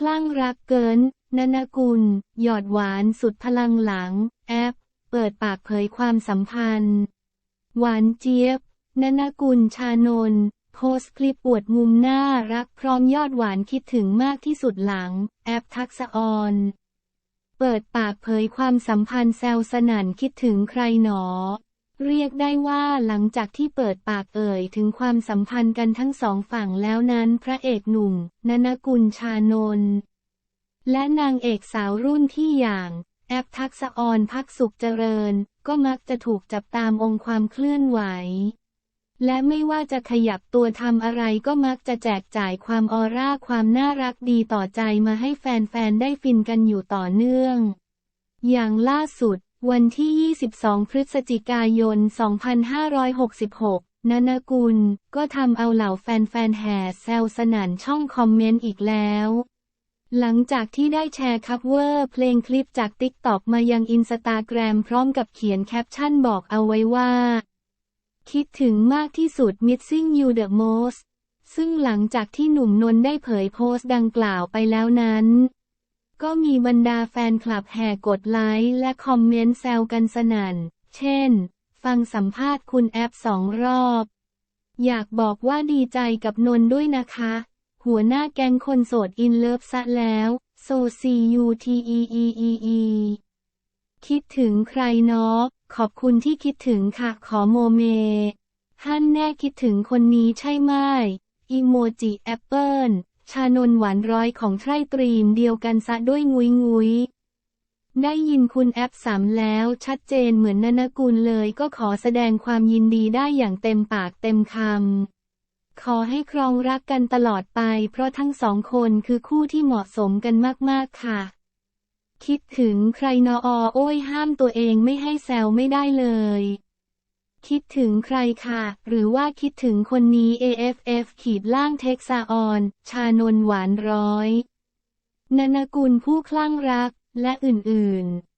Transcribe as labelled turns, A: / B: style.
A: คลั่งรักเกินนนกุล หยอดหวานสุดพลังหลัง แอป เปิดปากเผยความสัมพันธ์ หวานเจี๊ยบนนกุลชานนท์โพสต์คลิปอวดมุมหน้ารักพร้อมยอดหวานคิดถึงมากที่สุดหลัง แอปทักษออน เปิดปากเผยความสัมพันธ์แซวสนั่นคิดถึงใครหนอ เรียกได้ว่าหลังจากที่เปิดปากเอ่ยถึงความสัมพันธ์กันทั้งสองฝั่งแล้วนั้นพระเอกหนุ่มนนกุลชานนท์และนางเอกสาวรุ่นที่อย่าง แอปทักษออนพักสุขเจริญ ก็มักจะถูกจับตามองความเคลื่อนไหว และไม่ว่าจะขยับตัวทำอะไรก็มักจะแจกจ่ายความออร่าความน่ารักดีต่อใจมาให้แฟนๆ ได้ฟินกันอยู่ต่อเนื่อง อย่างล่าสุด วันที่ 22 พฤศจิกายน 2566นนกุล ก็ทำเอาเหล่าแฟนๆ แห่แซวสนั่นช่องคอมเมนต์อีกแล้ว หลังจากที่ได้แชร์คัฟเวอร์เพลงคลิปจากติ๊กต็อกมายังอินสตาแกรมพร้อมกับเขียนแคปชั่นบอกเอาไว้ว่า คิดถึงมากที่สุด Missing You the most ซึ่งหลังจากที่หนุ่มนนท์ได้เผยโพสต์ดังกล่าวไปแล้วนั้น ก็มีบรรดาแฟนคลับแห่กดไลค์และคอมเมนต์แซวกันสนั่น เช่น ฟังสัมภาษณ์คุณแอปสองรอบ อยากบอกว่าดีใจกับนนด้วยนะคะ หัวหน้าแก๊งคนโสดอินเลิฟซะแล้วโซซียูทีอีอีอีอีคิดถึงใครเนาะขอบคุณที่คิดถึงค่ะขอโมเมฮั่นแน่คิดถึงคนนี้ใช่ไหมอีโมจิแอปเปิล ชานนหวานร้อยของไทรตรีมเดียวกันซะด้วยงุยงุยได้ยินคุณแอปสามแล้วชัดเจนเหมือนนนกุลเลยก็ขอแสดงความยินดีได้อย่างเต็มปากเต็มคำ ขอให้ครองรักกันตลอดไป เพราะทั้งสองคนคือคู่ที่เหมาะสมกันมากๆค่ะ คิดถึงใครนออโอ้ยห้ามตัวเองไม่ให้แซวไม่ได้เลย คิดถึงใครค่ะ หรือว่าคิดถึงคนนี้ AFF ขีดล่างเท็กซาออน ชานนหวานร้อย นนกุลผู้คลั่งรัก และอื่นๆ